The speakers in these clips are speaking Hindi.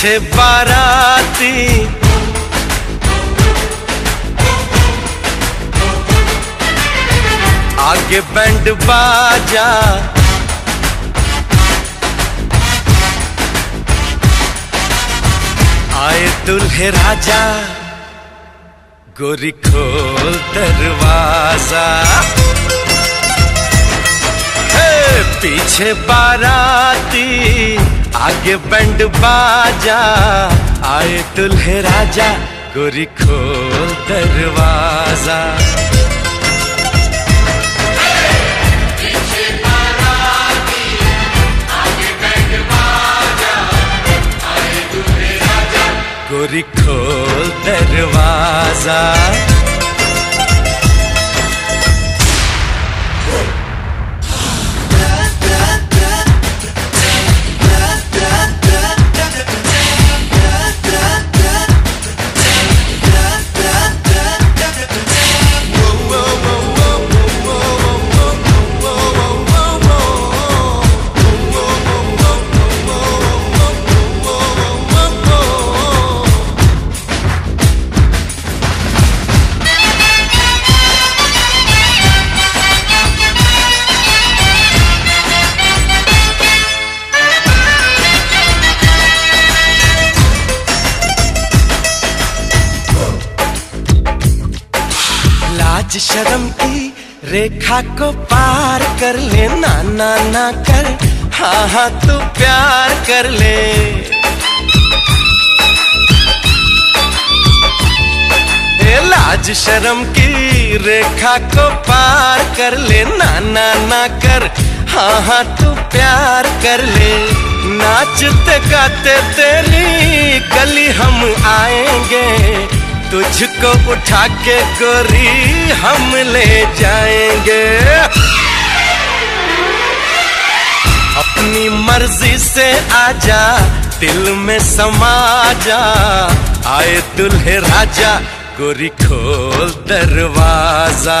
पीछे बाराती। आगे बैंड बाजा। आए दुल्हे राजा गोरी खोल दरवाज़ा। पीछे बाराती। आगे बैंड बाजा आए दुल्हे राजा गोरी खोल दरवाज़ा। गोरी खोल दरवाज़ा। लाज शर्म की रेखा को पार कर ले ना ना ना कर। हाँ हाँ तू प्यार कर ले। लाज शर्म की रेखा को पार कर ले ना ना ना कर। हाँ हाँ तू प्यार कर ले। नाचते गाते तेरी गली हम आएँगे। तुझको उठा के गोरी हम ले जाएँगे। अपनी मर्ज़ी से आजा, दिल में समा जा आए दुल्हे राजा, गोरी खोल दरवाज़ा।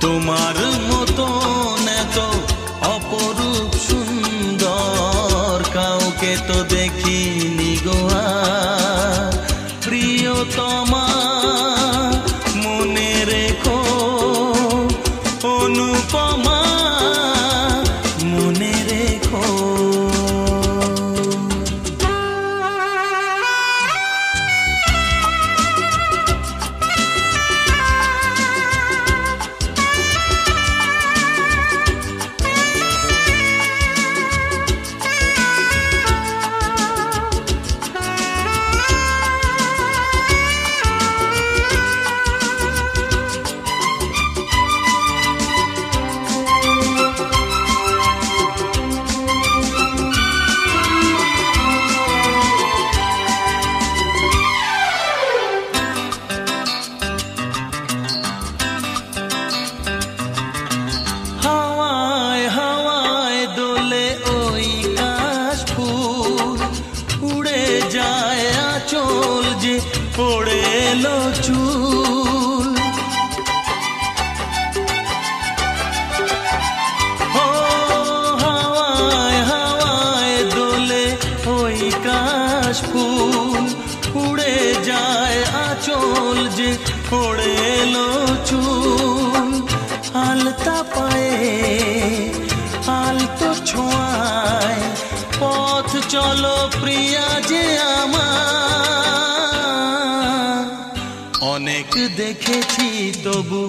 তোমার মতো এত অপরূপ সুন্দর কাউকে তো দেখিনি দেখেছি তবু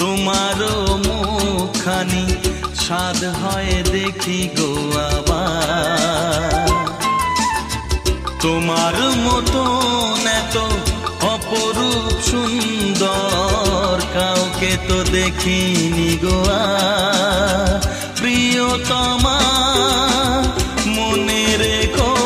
তোমারও মুখখানি। স্বাদ হয় দেখি গো আবার। তোমার মতন এত অপরূপ সুন্দর কাউকে তো দেখিনি গোয়া প্রিয়তমা, মনে রেখো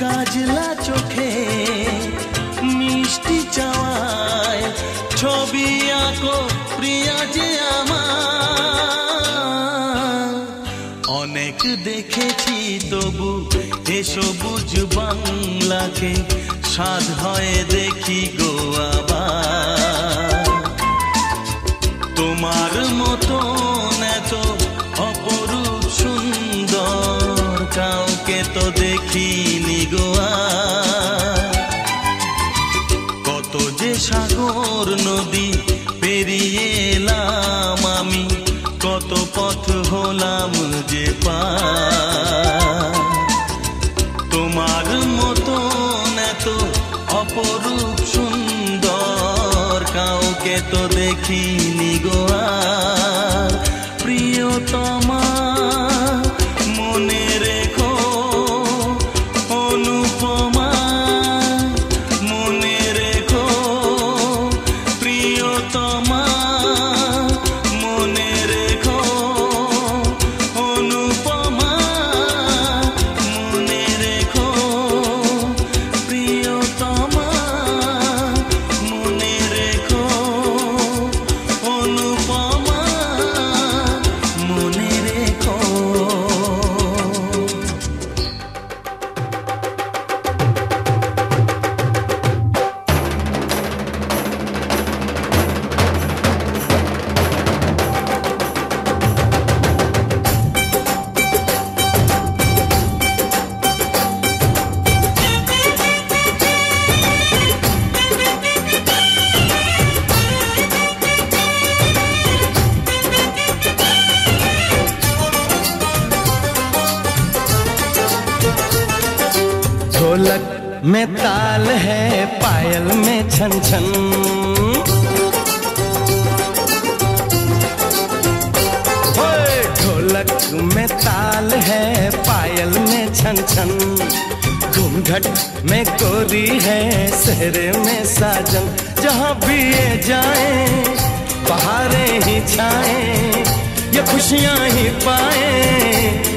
কাজলা চোখে মিষ্টি চাওয়ায় ছবি আঁকো প্রিয়া যে আমার। অনেক দেখেছি তবু এ সবুজ বাংলাকে সাধ হয় দেখি গো কাউকে তো দেখিনি গোয়া প্রিয়তমা पायल में छन छन। ढोलक में ताल है, पायल में छन छन। घूमघट में गोरी है, सहरे में साजन। जहाँ भी ये जाए बहारें ही छाए, ये खुशियाँ ही पाए।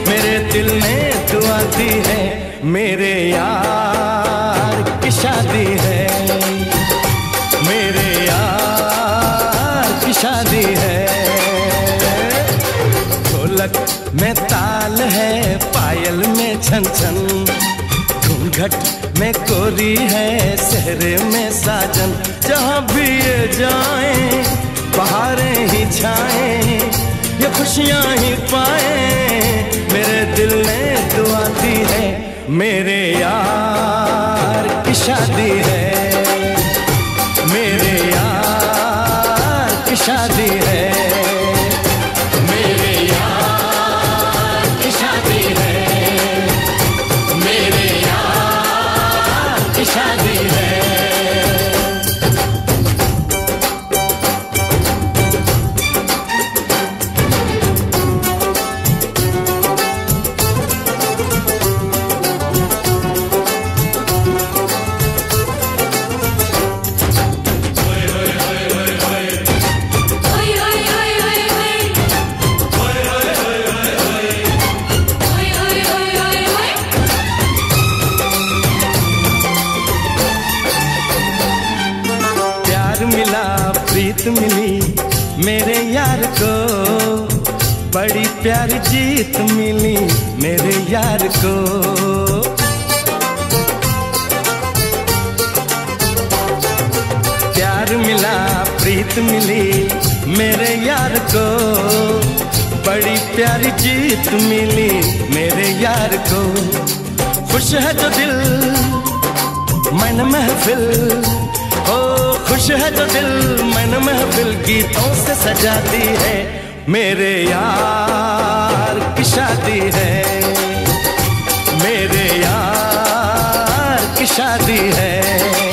मेरे दिल में दुआ दी है, मेरे यार। छन छन। घूंघट में कोरी है सहरे में साजन। जहाँ भी ये जाए बहारें ही छाए, ये खुशियाँ ही पाए। मेरे दिल ने दुआ दी है, मेरे यार की शादी है। मेरे यार की शादी है। है प्यारी जीत मिली मेरे यार को। प्यार मिला, प्रीत मिली मेरे यार को। बड़ी प्यारी जीत मिली मेरे यार को। खुश है जो दिल, मन महफिल। हो खुश है जो दिल, मन महफिल। गीतों से सजाती है मेरे यार। की शादी है। मेरे यार की शादी है।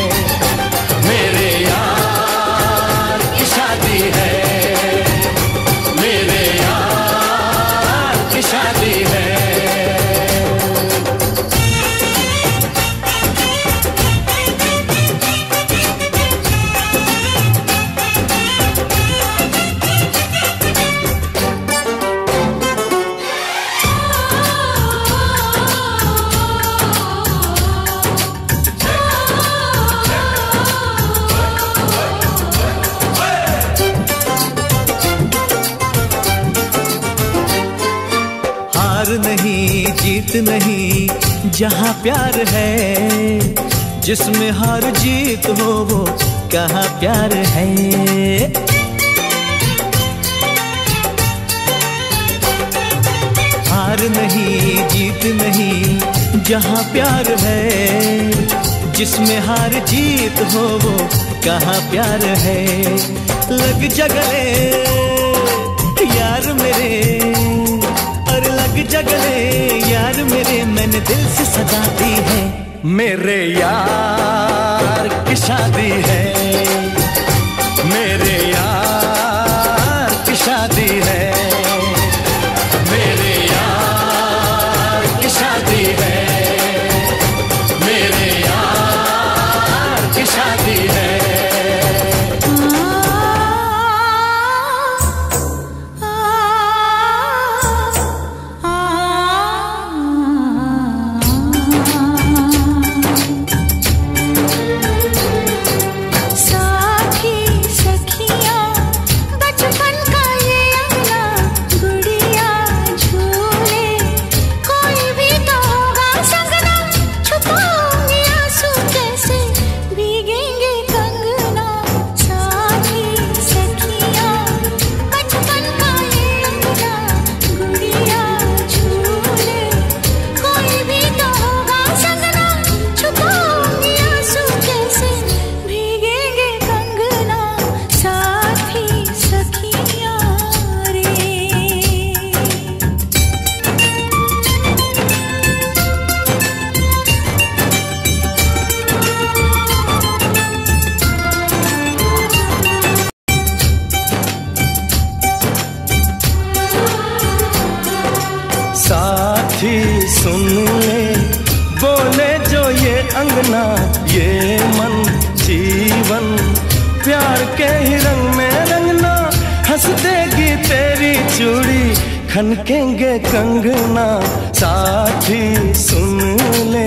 नहीं, जीत नहीं, जहाँ प्यार है, जिसमें हार जीत हो वो कहाँ प्यार है? हार नहीं, जीत नहीं, जहाँ प्यार है, जिसमें हार जीत हो वो कहाँ प्यार है? लग जगले यार मेरे। जगले यार मेरे, मैंने दिल से सजा दी है। मेरे यार की शादी है। मेरे खनकेंगे कंगना साथी सुन ले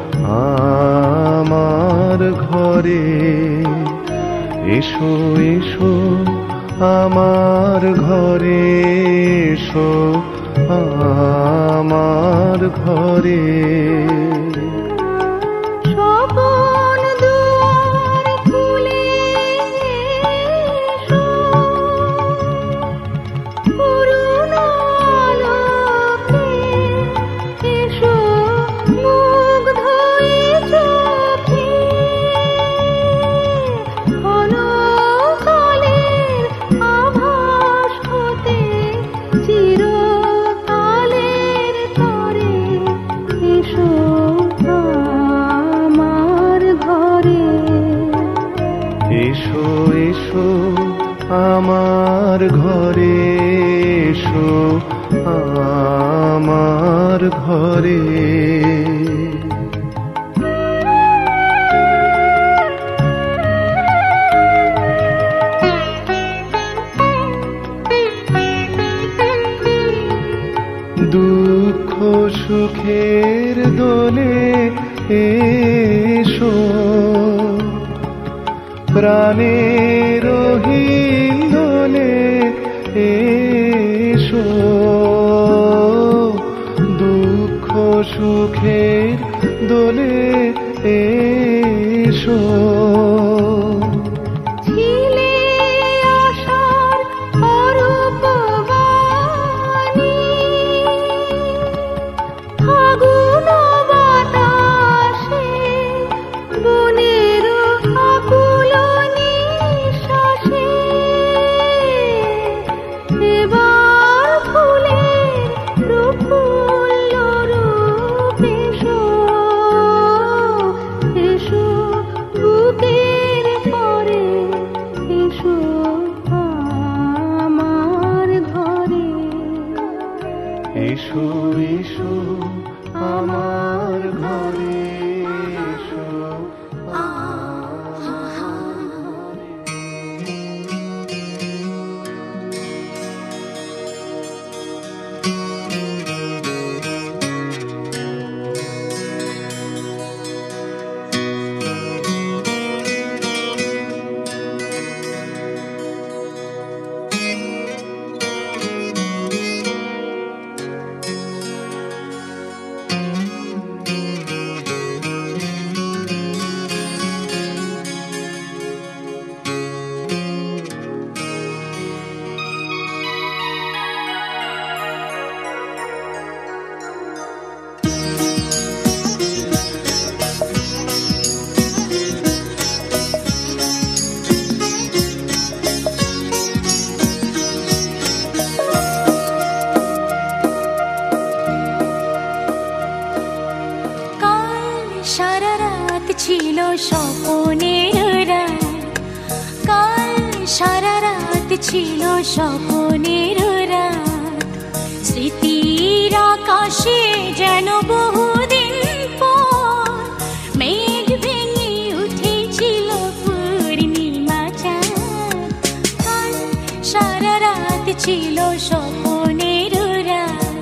আমার ঘরে। এসো এসো আমার ঘরে এসো আমার ঘরে। সুখের দোলে এসো। প্রাণের ছিল স্বপ্নের রাত।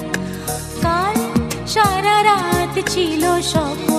কাল সারা রাত ছিল স্বপনের